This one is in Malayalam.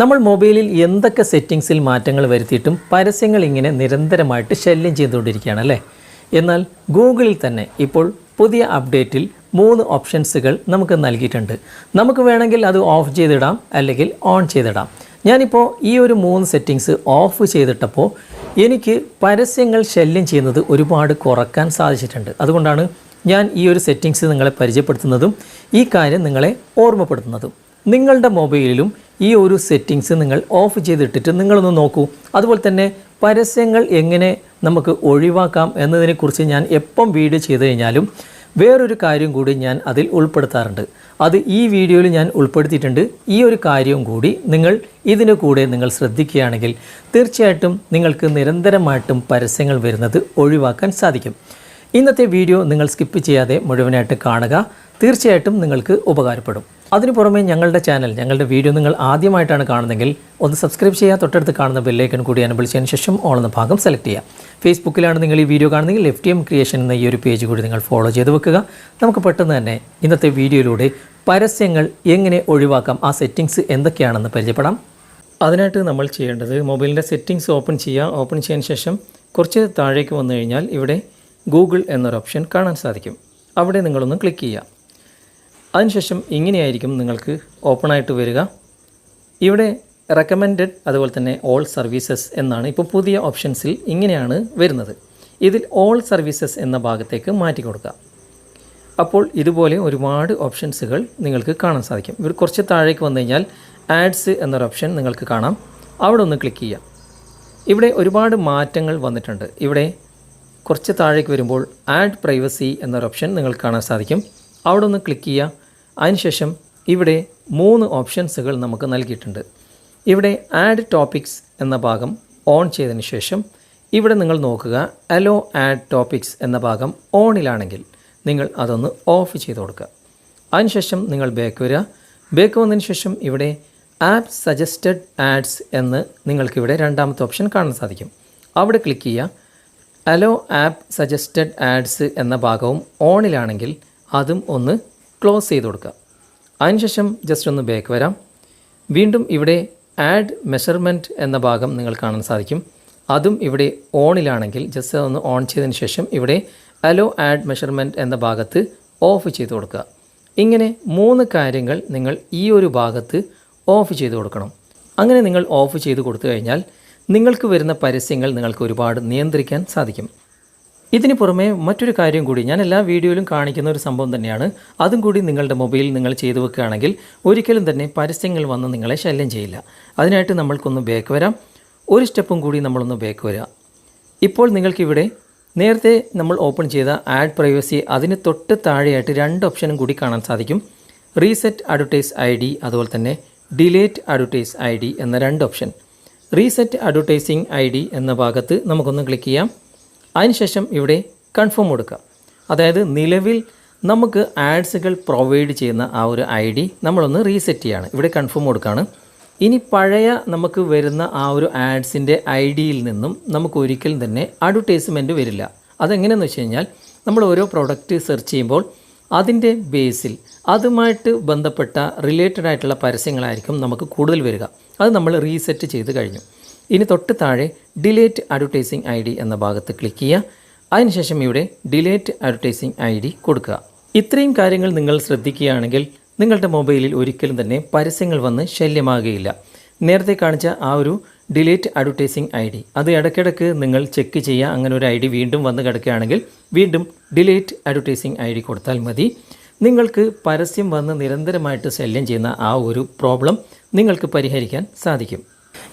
നമ്മൾ മൊബൈലിൽ എന്തൊക്കെ സെറ്റിങ്സിൽ മാറ്റങ്ങൾ വരുത്തിയിട്ടും പരസ്യങ്ങൾ ഇങ്ങനെ നിരന്തരമായിട്ട് ശല്യം ചെയ്തുകൊണ്ടിരിക്കുകയാണ് അല്ലേ? എന്നാൽ ഗൂഗിളിൽ തന്നെ ഇപ്പോൾ പുതിയ അപ്ഡേറ്റിൽ മൂന്ന് ഓപ്ഷൻസുകൾ നമുക്ക് നൽകിയിട്ടുണ്ട്. നമുക്ക് വേണമെങ്കിൽ അത് ഓഫ് ചെയ്തിടാം അല്ലെങ്കിൽ ഓൺ ചെയ്തിടാം. ഞാനിപ്പോൾ ഈ ഒരു മൂന്ന് സെറ്റിങ്സ് ഓഫ് ചെയ്തിട്ടപ്പോൾ എനിക്ക് പരസ്യങ്ങൾ ശല്യം ചെയ്യുന്നത് ഒരുപാട് കുറയ്ക്കാൻ സാധിച്ചിട്ടുണ്ട്. അതുകൊണ്ടാണ് ഞാൻ ഈ ഒരു സെറ്റിങ്സ് നിങ്ങളെ പരിചയപ്പെടുത്തുന്നതും ഈ കാര്യം നിങ്ങളെ ഓർമ്മപ്പെടുത്തുന്നതും. നിങ്ങളുടെ മൊബൈലിലും ഈ ഒരു സെറ്റിങ്സ് നിങ്ങൾ ഓഫ് ചെയ്തിട്ടിട്ട് നിങ്ങളൊന്ന് നോക്കൂ. അതുപോലെ തന്നെ പരസ്യങ്ങൾ എങ്ങനെ നമുക്ക് ഒഴിവാക്കാം എന്നതിനെക്കുറിച്ച് ഞാൻ എപ്പം വീഡിയോ ചെയ്ത് കഴിഞ്ഞാലും വേറൊരു കാര്യം കൂടി ഞാൻ അതിൽ ഉൾപ്പെടുത്താറുണ്ട്. അത് ഈ വീഡിയോയിൽ ഞാൻ ഉൾപ്പെടുത്തിയിട്ടുണ്ട്. ഈ ഒരു കാര്യവും കൂടി നിങ്ങൾ ഇതിന് കൂടെ നിങ്ങൾ ശ്രദ്ധിക്കുകയാണെങ്കിൽ തീർച്ചയായിട്ടും നിങ്ങൾക്ക് നിരന്തരമായിട്ടും പരസ്യങ്ങൾ വരുന്നത് ഒഴിവാക്കാൻ സാധിക്കും. ഇന്നത്തെ വീഡിയോ നിങ്ങൾ സ്കിപ്പ് ചെയ്യാതെ മുഴുവനായിട്ട് കാണുക. തീർച്ചയായിട്ടും നിങ്ങൾക്ക് ഉപകാരപ്പെടും. അതിനു പുറമെ ഞങ്ങളുടെ ചാനൽ ഞങ്ങളുടെ വീഡിയോ നിങ്ങൾ ആദ്യമായിട്ടാണ് കാണുന്നതെങ്കിൽ ഒന്ന് സബ്സ്ക്രൈബ് ചെയ്യുക തൊട്ടടുത്ത് കാണുന്ന ബെല്ലൈക്കൺ കൂടി അനുബിളിച്ചതിന് ശേഷം ഓൾ എന്ന ഭാഗം സെലക്ട് ചെയ്യുക. ഫേസ്ബുക്കിലാണ് നിങ്ങൾ ഈ വീഡിയോ കാണുന്നതെങ്കിൽ എഫ് ടി എം ക്രിയേഷൻ എന്ന ഈ ഒരു പേജ് കൂടി നിങ്ങൾ ഫോളോ ചെയ്ത് വെക്കുക. നമുക്ക് പെട്ടെന്ന് തന്നെ ഇന്നത്തെ വീഡിയോയിലൂടെ പരസ്യങ്ങൾ എങ്ങനെ ഒഴിവാക്കാം ആ സെറ്റിങ്സ് എന്തൊക്കെയാണെന്ന് പരിചയപ്പെടാം. അതിനായിട്ട് നമ്മൾ ചെയ്യേണ്ടത് മൊബൈലിന്റെ സെറ്റിങ്സ് ഓപ്പൺ ചെയ്യുക. ഓപ്പൺ ചെയ്തതിന് ശേഷം കുറച്ച് താഴേക്ക് വന്നു കഴിഞ്ഞാൽ ഇവിടെ ഗൂഗിൾ എന്നൊരു ഓപ്ഷൻ കാണാൻ സാധിക്കും. അവിടെ നിങ്ങളൊന്ന് ക്ലിക്ക് ചെയ്യുക. അതിനുശേഷം ഇങ്ങനെയായിരിക്കും നിങ്ങൾക്ക് ഓപ്പൺ ആയിട്ട് വരിക. ഇവിടെ റെക്കമെൻഡഡ് അതുപോലെ തന്നെ ഓൾ സർവീസസ് എന്നാണ് ഇപ്പോൾ പുതിയ ഓപ്ഷൻസിൽ ഇങ്ങനെയാണ് വരുന്നത്. ഇതിൽ ഓൾ സർവീസസ് എന്ന ഭാഗത്തേക്ക് മാറ്റി കൊടുക്കുക. അപ്പോൾ ഇതുപോലെ ഒരുപാട് ഓപ്ഷൻസുകൾ നിങ്ങൾക്ക് കാണാൻ സാധിക്കും. ഇവർ കുറച്ച് താഴേക്ക് വന്നു കഴിഞ്ഞാൽ ആഡ്സ് എന്നൊരു ഓപ്ഷൻ നിങ്ങൾക്ക് കാണാം. അവിടെ ഒന്ന് ക്ലിക്ക് ചെയ്യാം ഇവിടെ ഒരുപാട് മാറ്റങ്ങൾ വന്നിട്ടുണ്ട്. ഇവിടെ കുറച്ച് താഴേക്ക് വരുമ്പോൾ ആഡ് പ്രൈവസി എന്നൊരു ഓപ്ഷൻ നിങ്ങൾക്ക് കാണാൻ സാധിക്കും. അവിടെ ഒന്ന് ക്ലിക്ക് ചെയ്യുക. അതിനുശേഷം ഇവിടെ മൂന്ന് ഓപ്ഷൻസുകൾ നമുക്ക് നൽകിയിട്ടുണ്ട്. ഇവിടെ ആഡ് ടോപ്പിക്സ് എന്ന ഭാഗം ഓൺ ചെയ്തതിന് ശേഷം ഇവിടെ നിങ്ങൾ നോക്കുക അലോ ആഡ് ടോപ്പിക്സ് എന്ന ഭാഗം ഓണിലാണെങ്കിൽ നിങ്ങൾ അതൊന്ന് ഓഫ് ചെയ്ത് കൊടുക്കുക. അതിനുശേഷം നിങ്ങൾ ബാക്ക് വരിക. ബാക്ക് വന്നതിന് ശേഷം ഇവിടെ ആപ്പ് സജസ്റ്റഡ് ആഡ്സ് എന്ന് നിങ്ങൾക്കിവിടെ രണ്ടാമത്തെ ഓപ്ഷൻ കാണാൻ സാധിക്കും. അവിടെ ക്ലിക്ക് ചെയ്യുക. അലോ ആപ്പ് സജസ്റ്റഡ് ആഡ്സ് എന്ന ഭാഗവും ഓണിലാണെങ്കിൽ അതും ഒന്ന് ക്ലോസ് ചെയ്ത് കൊടുക്കുക. അതിനുശേഷം ജസ്റ്റ് ഒന്ന് ബാക്ക് വരാം. വീണ്ടും ഇവിടെ ആഡ് മെഷർമെന്റ് എന്ന ഭാഗം നിങ്ങൾ കാണാൻ സാധിക്കും. അതും ഇവിടെ ഓണിലാണെങ്കിൽ ജസ്റ്റ് ഒന്ന് ഓൺ ചെയ്തതിന് ശേഷം ഇവിടെ അലോ ആഡ് മെഷർമെന്റ് എന്ന ഭാഗത്ത് ഓഫ് ചെയ്ത് കൊടുക്കുക. ഇങ്ങനെ മൂന്ന് കാര്യങ്ങൾ നിങ്ങൾ ഈ ഒരു ഭാഗത്ത് ഓഫ് ചെയ്ത് കൊടുക്കണം. അങ്ങനെ നിങ്ങൾ ഓഫ് ചെയ്ത് കൊടുത്തു കഴിഞ്ഞാൽ നിങ്ങൾക്ക് വരുന്ന പരസ്യങ്ങൾ നിങ്ങൾക്ക് ഒരുപാട് നിയന്ത്രിക്കാൻ സാധിക്കും. ഇതിന് പുറമെ മറ്റൊരു കാര്യം കൂടി ഞാൻ എല്ലാ വീഡിയോയിലും കാണിക്കുന്ന ഒരു സംഭവം തന്നെയാണ്. അതും കൂടി നിങ്ങളുടെ മൊബൈലിൽ നിങ്ങൾ ചെയ്തു വെക്കുകയാണെങ്കിൽ ഒരിക്കലും തന്നെ പരസ്യങ്ങൾ വന്ന് നിങ്ങളെ ശല്യം ചെയ്യില്ല. അതിനായിട്ട് നമ്മൾക്കൊന്ന് ബേക്ക് വരാം. ഒരു സ്റ്റെപ്പും കൂടി നമ്മളൊന്ന് ബേക്ക് വരാം. ഇപ്പോൾ നിങ്ങൾക്കിവിടെ നേരത്തെ നമ്മൾ ഓപ്പൺ ചെയ്ത ആഡ് പ്രൈവസി അതിന് തൊട്ട് താഴെയായിട്ട് രണ്ട് ഓപ്ഷനും കൂടി കാണാൻ സാധിക്കും. റീസെറ്റ് അഡ്വർടൈസ് ഐ ഡി അതുപോലെ തന്നെ ഡിലേറ്റ് അഡ്വർടൈസ് ഐ ഡി എന്ന രണ്ട് option reset advertising I D എന്ന ഭാഗത്ത് നമുക്കൊന്ന് ക്ലിക്ക് ചെയ്യാം. അതിനുശേഷം ഇവിടെ കൺഫേം കൊടുക്കുക അതായത് നിലവിൽ നമുക്ക് ആഡ്സുകൾ പ്രൊവൈഡ് ചെയ്യുന്ന ആ ഒരു ഐ ഡി നമ്മളൊന്ന് റീസെറ്റ് ചെയ്യുകയാണ് ഇവിടെ കൺഫേം കൊടുക്കുകയാണ് ഇനി പഴയ നമുക്ക് വരുന്ന ആ ഒരു ആഡ്സിന്റെ ഐ ഡിയിൽ നിന്നും നമുക്ക് ഒരിക്കലും തന്നെ അഡ്വർടൈസ്മെന്റ് വരില്ല. അതെങ്ങനെയെന്ന് വെച്ച് കഴിഞ്ഞാൽ നമ്മൾ ഓരോ പ്രോഡക്റ്റ് സെർച്ച് ചെയ്യുമ്പോൾ അതിന്റെ ബേസിൽ അതുമായിട്ട് ബന്ധപ്പെട്ട റിലേറ്റഡ് ആയിട്ടുള്ള പരസ്യങ്ങളായിരിക്കും നമുക്ക് കൂടുതൽ വരിക. അത് നമ്മൾ റീസെറ്റ് ചെയ്ത് കഴിഞ്ഞു. ഇനി തൊട്ട് താഴെ ഡിലേറ്റ് അഡ്വർടൈസിങ് ഐ ഡി എന്ന ഭാഗത്ത് ക്ലിക്ക് ചെയ്യുക. അതിനുശേഷം ഇവിടെ ഡിലേറ്റ് അഡ്വർടൈസിങ് ഐ ഡി കൊടുക്കുക. ഇത്രയും കാര്യങ്ങൾ നിങ്ങൾ ശ്രദ്ധിക്കുകയാണെങ്കിൽ നിങ്ങളുടെ മൊബൈലിൽ ഒരിക്കലും തന്നെ പരസ്യങ്ങൾ വന്ന് ശല്യമാകുകയില്ല. നേരത്തെ കാണിച്ച ആ ഒരു ഡിലേറ്റ് അഡ്വർടൈസിങ് ഐ ഡി. അത് ഇടയ്ക്കിടയ്ക്ക് നിങ്ങൾ ചെക്ക് ചെയ്യുക. അങ്ങനെ ഒരു ഐ ഡി വീണ്ടും വന്ന് കിടക്കുകയാണെങ്കിൽ വീണ്ടും ഡിലേറ്റ് അഡ്വർടൈസിങ് ഐ ഡി കൊടുത്താൽ മതി. നിങ്ങൾക്ക് പരസ്യം വന്ന് നിരന്തരമായിട്ട് ശല്യം ചെയ്യുന്ന ആ ഒരു പ്രോബ്ലം നിങ്ങൾക്ക് പരിഹരിക്കാൻ സാധിക്കും.